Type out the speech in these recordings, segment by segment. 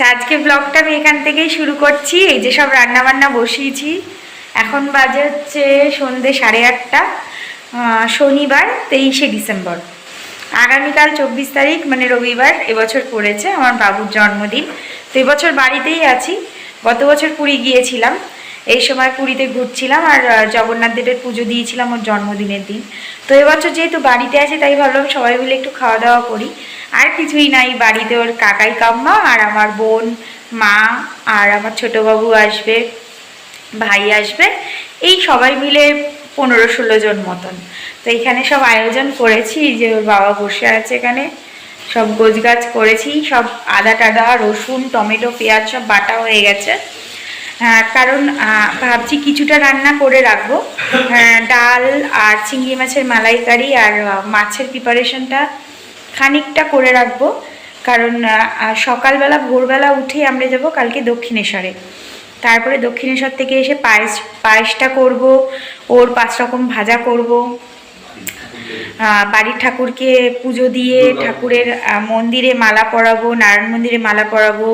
আচ্ছা আজকে ব্লগটা আমি এখান থেকেই শুরু করছি। এই যে সব রান্না বান্না বসিয়েছি। এখন বাজে হচ্ছে সন্ধে সাড়ে আটটা শনিবার তেইশে ডিসেম্বর। আগামীকাল চব্বিশ তারিখ মানে রবিবার, এবছর পড়েছে আমার বাবুর জন্মদিন। তো এবছর বাড়িতেই আছি। গত বছর পুরী গিয়েছিলাম। এই সময় পুরীতে ঘুরছিলাম আর জগন্নাথ দেবের পুজো দিয়েছিলাম ওর জন্মদিনের দিন। তো এবছর যেহেতু বাড়িতে আছে, তাই ভাবলাম সবাই মিলে একটু খাওয়া দাওয়া করি। আর কিছুই নাই বাড়িতে ওর কাকাই কাম্মা আর আমার বোন মা আর আমার ছোটো বাবু আসবে ভাই আসবে এই সবাই মিলে পনেরো ষোলো জন মতন। তো এখানে সব আয়োজন করেছি যে ওর বাবা বসে আছে এখানে সব গোছগাছ করেছি সব আদা টাদা রসুন টমেটো পেঁয়াজ সব বাটা হয়ে গেছে। হ্যাঁ, কারণ ভাবছি কিছুটা রান্না করে রাখব। হ্যাঁ, ডাল আর চিংড়ি মাছের মালাইকারি আর মাছের প্রিপারেশনটা খানিকটা করে রাখব। কারণ সকালবেলা, ভোরবেলা উঠে আমরা যাব কালকে দক্ষিণেশ্বরে। তারপরে দক্ষিণেশ্বর থেকে এসে পায়েস, পায়েসটা করব, ওর পাঁচ রকম ভাজা করব। বাড়ির ঠাকুরকে পুজো দিয়ে ঠাকুরের মন্দিরে মালা পরাবো, নারায়ণ মন্দিরে মালা পরাবো,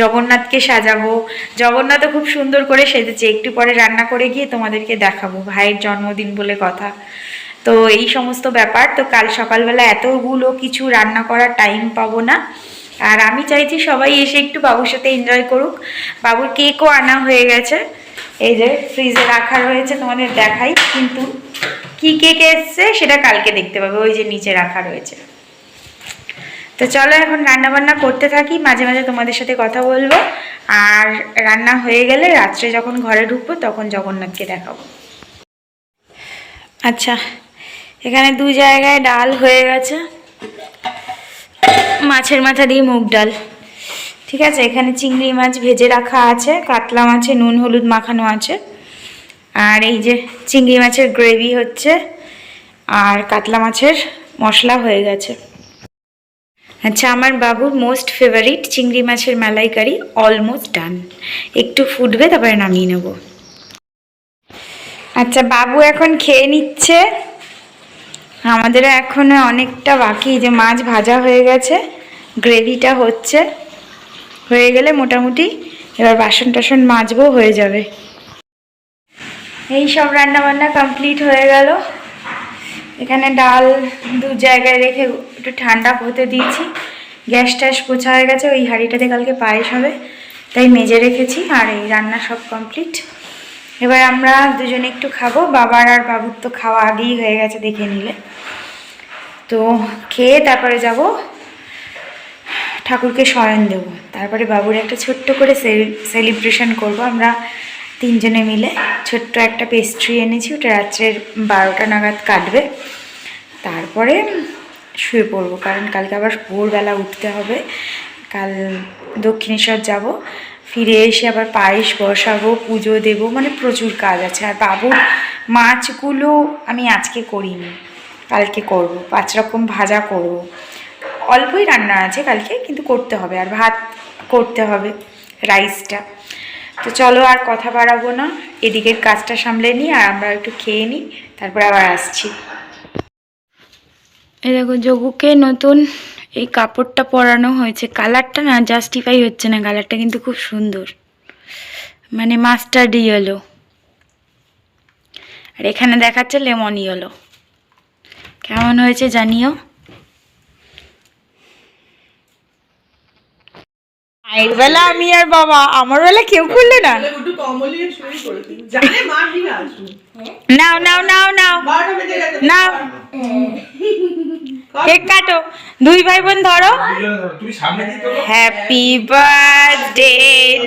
জগন্নাথকে সাজাবো। জগন্নাথও খুব সুন্দর করে সেজেছে। একটু পরে রান্না করে গিয়ে তোমাদেরকে দেখাবো, ভাইয়ের জন্মদিন বলে কথা। তো এই সমস্ত ব্যাপার। তো কাল সকালবেলা এতগুলো কিছু রান্না করার টাইম পাবো না। আর আমি চাইছি সবাই এসে একটু বাবুর সাথে এনজয় করুক। বাবুর কেকও আনা হয়ে গেছে। এই যে ফ্রিজে রাখা রয়েছে, তোমাদের দেখাই। কিন্তু কি কেক এসছে সেটা কালকে দেখতে পাবে, ওই যে নিচে রাখা রয়েছে। তো চলো এখন রান্না বান্না করতে থাকি, মাঝে মাঝে তোমাদের সাথে কথা বলব। আর রান্না হয়ে গেলে রাত্রে যখন ঘরে ঢুকবো, তখন জগন্নাথকে দেখাবো। আচ্ছা এখানে দু জায়গায় ডাল হয়ে গেছে। মাছের মাথা দিয়ে মুগ ডাল। ঠিক আছে, এখানে চিংড়ি মাছ ভেজে রাখা আছে, কাতলা মাছে, নুন, হলুদ মাখানো আছে। আর এই যে চিংড়ি মাছের গ্রেভি হচ্ছে, আর কাতলা মাছের মশলা হয়ে গেছে। আচ্ছা আমার বাবুর মোস্ট ফেভারিট চিংড়ি মাছের মালাইকারি অলমোস্ট ডান একটু ফুটবে, তারপরে নামিয়ে নেব। আচ্ছা বাবু এখন খেয়ে নিচ্ছে। আমাদের এখনও অনেকটা বাকি যে মাছ ভাজা হয়ে গেছে, গ্রেভিটা হচ্ছে। হয়ে গেলে মোটামুটি এবার বাসন টাসন মাজবো, হয়ে যাবে। এই সব রান্না বান্না কমপ্লিট হয়ে গেল। এখানে ডাল দু জায়গায় রেখে একটু ঠান্ডা হতে দিয়েছি। গ্যাস ট্যাস পোছা হয়ে গেছে, ওই হাঁড়িটাতে কালকে পায়েস হবে, তাই মেজে রেখেছি, আর এই রান্না সব কমপ্লিট। এবার আমরা দুজনে একটু খাব, বাবার আর বাবুর তো খাওয়া আগেই হয়ে গেছে দেখে নিলে। তো খেয়ে তারপরে যাব। ঠাকুরকে শয়ন দেব। তারপরে বাবুর একটা ছোট্ট করে সেলিব্রেশন করব। আমরা তিনজনে মিলে ছোট্ট একটা পেস্ট্রি এনেছি। ওটা রাত্রের বারোটা নাগাদ কাটবে। তারপরে শুয়ে পড়ব। কারণ কালকে আবার ভোরবেলা উঠতে হবে। কাল দক্ষিণেশ্বর যাব। ফিরে এসে আবার পায়েস বসাবো, পুজো দেবো। মানে প্রচুর কাজ আছে। আর বাবুর মাছগুলো আমি আজকে করিনি। কালকে করব, পাঁচ রকম ভাজা করব। অল্পই রান্না আছে কালকে, কিন্তু করতে হবে, আর ভাত করতে হবে রাইসটা তো চলো আর কথা বাড়াবো না, এদিকের কাজটা সামলে নিই, আর আমরা একটু খেয়ে নিই, তারপর আবার আসছি। এই দেখো, যোগুকে নতুন এই কাপড়টা পরানো হয়েছে। কালারটা না জাস্টিফাই হচ্ছে না, কালারটা কিন্তু খুব সুন্দর। মানে মাস্টার্ড ইয়েলো আর এখানে দেখাচ্ছে লেমন ইয়েলো কেমন হয়েছে জানিও? মায়ের বেলা আমি আর বাবা আমার বেলা কেউ খুললে না। নাও নাও নাও নাও। নাও। কেক কাটো। দুই ভাই বোন ধরো। তুমি সামনে দিয়ে হ্যাপি বার্থডে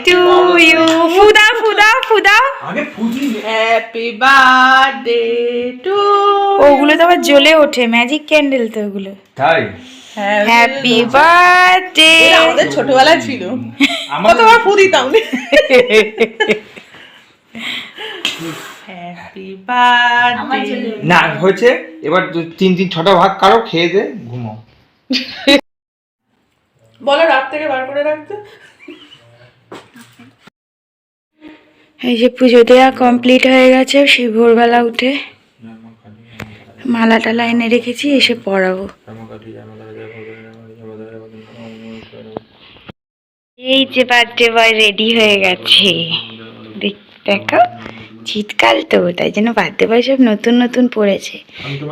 টু ইউ ফুদাও ফুদাও ফুদাও। আগে ফুজি হ্যাপি বার্থডে টু ওগুলো তো আবার জ্বলে ওঠে। ম্যাজিক ক্যান্ডেল তো ওগুলো। তাই? হ্যাপি বার্থডে আমাদের ছোটবেলায় ছিল। কতবার ফু দিতাম না হয়েছে। এবার তিন তিন ছটা ভাগ কারও খেয়ে দে ঘুমাও। বলো রাত থেকে বার করে রাখতে এই যে পুজো দেওয়া কমপ্লিট হয়ে গেছে সেই ভোরবেলা উঠে মালা টালা এনে রেখেছি এসে পড়াবো। এই যে বার্থডে বয় রেডি হয়ে গেছে। দেখ- দেখো শীতকাল তো তাই জন্য বার্থডে বয় সব নতুন নতুন পড়েছে।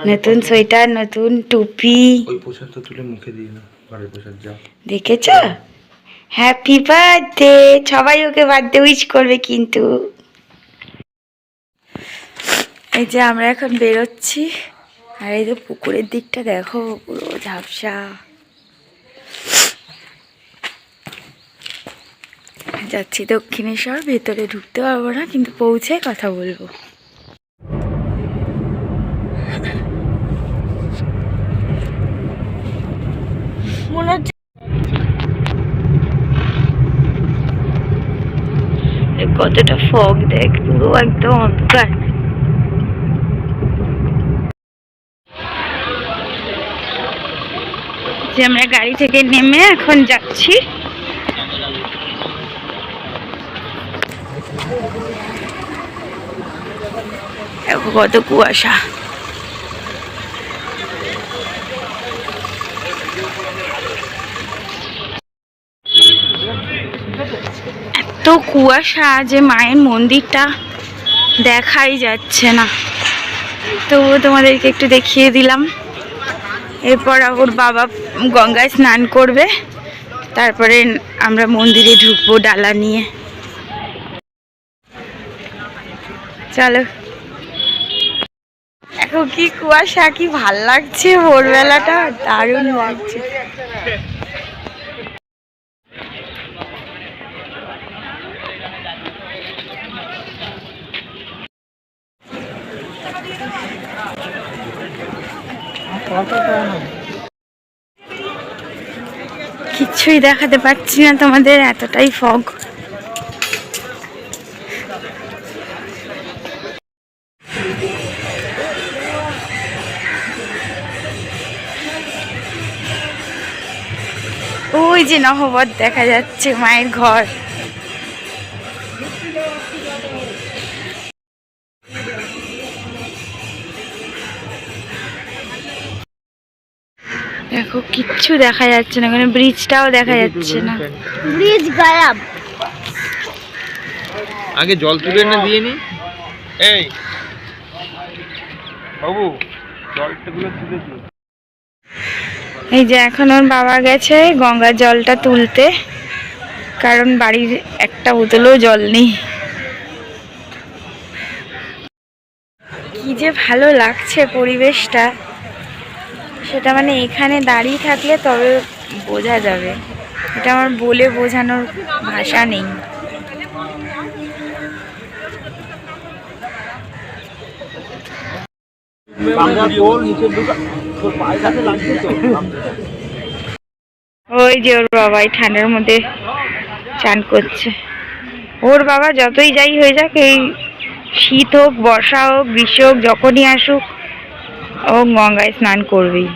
নতুন সোয়েটার নতুন টুপি। দেখেছ? হ্যাপি বার্থডে সবাই ওকে বার্থডে উইশ করবে কিন্তু। এই যে আমরা এখন বেরোচ্ছি আর এই যে পুকুরের দিকটা দেখো পুরো ঝাপসা। যাচ্ছি দক্ষিণেশ্বর, ভেতরে ঢুকতে পারব না, কিন্তু পৌঁছে কথা বলব। কতটা ফগ দেখ, পুরো একদম অন্ধকার। যে আমরা গাড়ি থেকে নেমে এখন যাচ্ছি। দেখো কত কুয়াশা। এত কুয়াশা যে মায়ের মন্দিরটা দেখাই যাচ্ছে না। তবুও তোমাদেরকে একটু দেখিয়ে দিলাম। এরপর ওর বাবা গঙ্গায় স্নান করবে। তারপরে আমরা মন্দিরে ঢুকবো ডালা নিয়ে। চলো। এখন কি কুয়াশা, কি ভালো লাগছে ভোরবেলাটা, দারুণ লাগছে। কিচ্ছুই দেখাতে পারছি না তোমাদের, এতটাই ফগ ওই যে নহবত দেখা যাচ্ছে মায়ের ঘর। দেখো কিচ্ছু দেখা যাচ্ছে না ওখানে ব্রিজটাও দেখা যাচ্ছে না। ব্রিজ গায়াব। আগে জল তুলে এনে দিয়ে নি। এই বাবু জলটা তুলে দিও। এই যে এখন ওর বাবা গেছে গঙ্গার জলটা তুলতে, কারণ বাড়ির একটা বোতলেও জল নেই। কি যে ভালো লাগছে পরিবেশটা। সেটা মানে এখানে দাঁড়িয়ে থাকলে তবে বোঝা যাবে। এটা আমার বলে বোঝানোর ভাষা নেই। ওই যে ওর বাবা এই ঠান্ডার মধ্যে চান করছে। ওর বাবা যতই যাই হয়ে যাক, এই শীত হোক, বর্ষা হোক, গ্রীষ্ম হোক, যখনই আসুক, ও গঙ্গায় স্নান করবেই।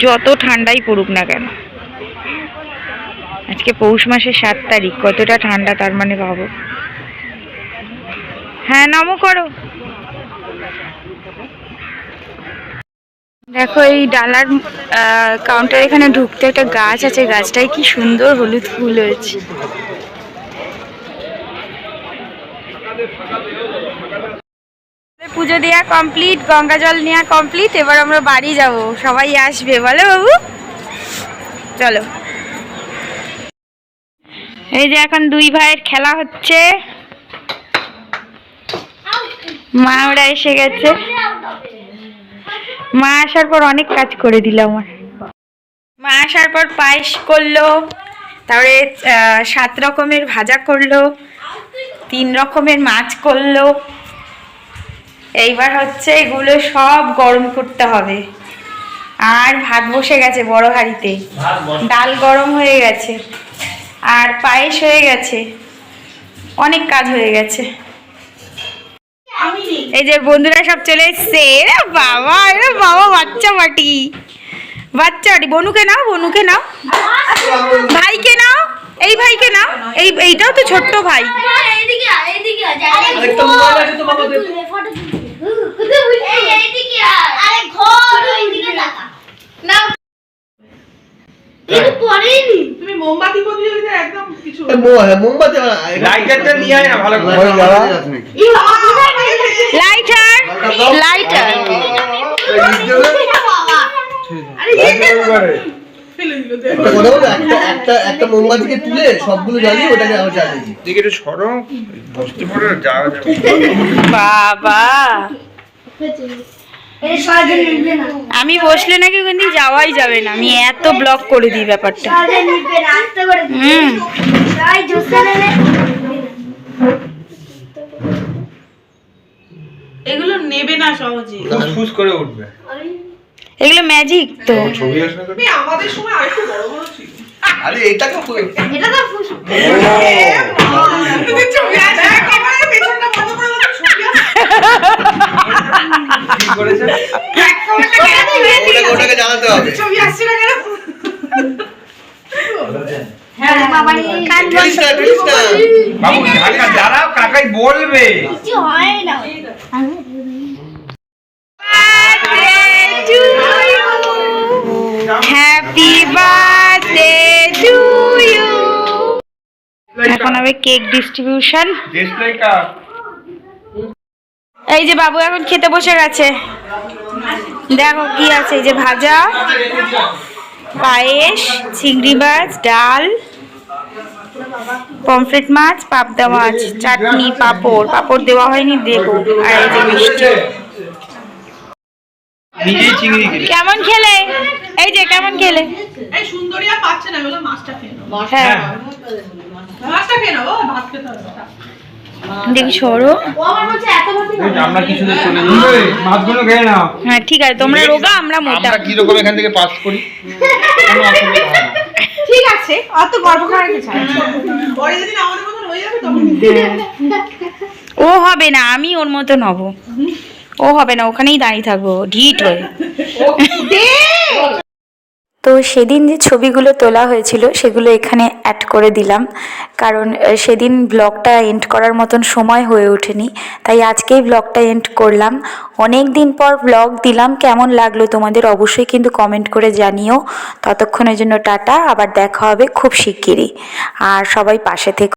যত ঠান্ডাই পড়ুক না কেন। আজকে পৌষ মাসের সাত তারিখ, কতটা ঠান্ডা তার মানে ভাবো। হ্যাঁ নামও করো। দেখো, এই ডালার কাউন্টার এখানে ঢুকতে একটা গাছ আছে। গাছটায় কি সুন্দর হলুদ ফুল হয়েছে। পুজো দেওয়া কমপ্লিট গঙ্গা জল নেওয়া কমপ্লিট এবার আমরা বাড়ি যাব। সবাই আসবে, বলো বাবু। চলো। এই যে এখন দুই ভাইয়ের খেলা হচ্ছে। মা ওরা এসে গেছে। মা আসার পর অনেক কাজ করে দিল আমার। মা আসার পর পায়েস করল তারপরে সাত রকমের ভাজা করল তিন রকমের মাছ করল। এইবার হচ্ছে এগুলো সব গরম করতে হবে। আর ভাত বসে গেছে বড় হাঁড়িতে। ডাল গরম হয়ে গেছে। আর পায়েস হয়ে গেছে। অনেক কাজ হয়ে গেছে। এই যে বন্ধুরা সব চলে এসছে। এরে বাবা এরে বাবা বাচ্চা বাটি। বাচ্চা বাটি বনুকে নাও বনুকে নাও। ভাইকে নাও এই ভাইকে নাও। এই এইটাও তো ছোট্ট ভাই। পরেই। মোমবাতি প্রতিযোগিতা একদম কিছু হ্যাঁ, মোমবাতি লাইটারটা নিয়ে আয় না ভালো করে লাইটার লাইটার। একটা একটা একটা একটা মোমবাতিকে তুলে সবগুলো জ্বালিয়ে ওটাকে আবার জ্বালিয়ে দিকে একটু সরো বসতে পারো যাওয়া বাবা আমি বসলে নাকি ওখান দিয়ে যাওয়াই যাবে না। আমি এত ব্লক করে দিই ব্যাপারটা। হুম। এগুলো নেবে না সহজে। ফুস করে উঠবে। এগুলো ম্যাজিক তো। ছবি আসবে আমাদের সময় আরেকটু বড় বড় ছিল। আরে এটাকে এটা তো ফুস তোদের ছবি আছে ক্যামেরার পেছনটা বন্ধ করে ছবি আছে কি করেছে ওটাকে ওটাকে জ্বালাতে হবে ছবি আসছে না কেন বাবা রে কান টুরিস্ট না টুরিস্ট না বাবু কাকা দাঁড়াও কাকাই বলবে এখন হবে কেক ডিস্ট্রিবিউশন কা এই যে বাবু এখন খেতে বসে গেছে। দেখো কি আছে এই যে ভাজা পায়েস চিংড়ি মাছ ডাল পমফ্রেট মাছ পাবদা মাছ চাটনি পাঁপড়। পাঁপড় দেওয়া হয়নি দেবো। আর এই যে মিষ্টি। কেমন খেলে? এই যে কেমন খেলে? এই সুন্দরী পাচ্ছে না মাছটা খেয়ে হ্যাঁ। মাছটা খেয়ে নাও ভাত খেতে হবে। দেখি সরো। হ্যাঁ ঠিক আছে তোমরা রোগা আমরা মোটা। কি রকম এখান থেকে পাস করি? কোনো অসুবিধা না। ঠিক আছে অত গর্ব করার কিছু পরে যেদিন আমাদের মতন হয়ে যাবে তখন ও হবে না আমি ওর মতন হব ও হবে না ওখানেই দাঁড়িয়ে থাকব ঢিট হয়ে। তো সেদিন যে ছবিগুলো তোলা হয়েছিল সেগুলো এখানে অ্যাড করে দিলাম। কারণ সেদিন ব্লগটা এন্ড করার মতন সময় হয়ে ওঠেনি। তাই আজকেই ব্লগটা এন্ড করলাম। অনেক দিন পর ব্লগ দিলাম। কেমন লাগল তোমাদের অবশ্যই কিন্তু কমেন্ট করে জানিও। ততক্ষণের জন্য টাটা। আবার দেখা হবে খুব শিগগিরই। আর সবাই পাশে থেকে।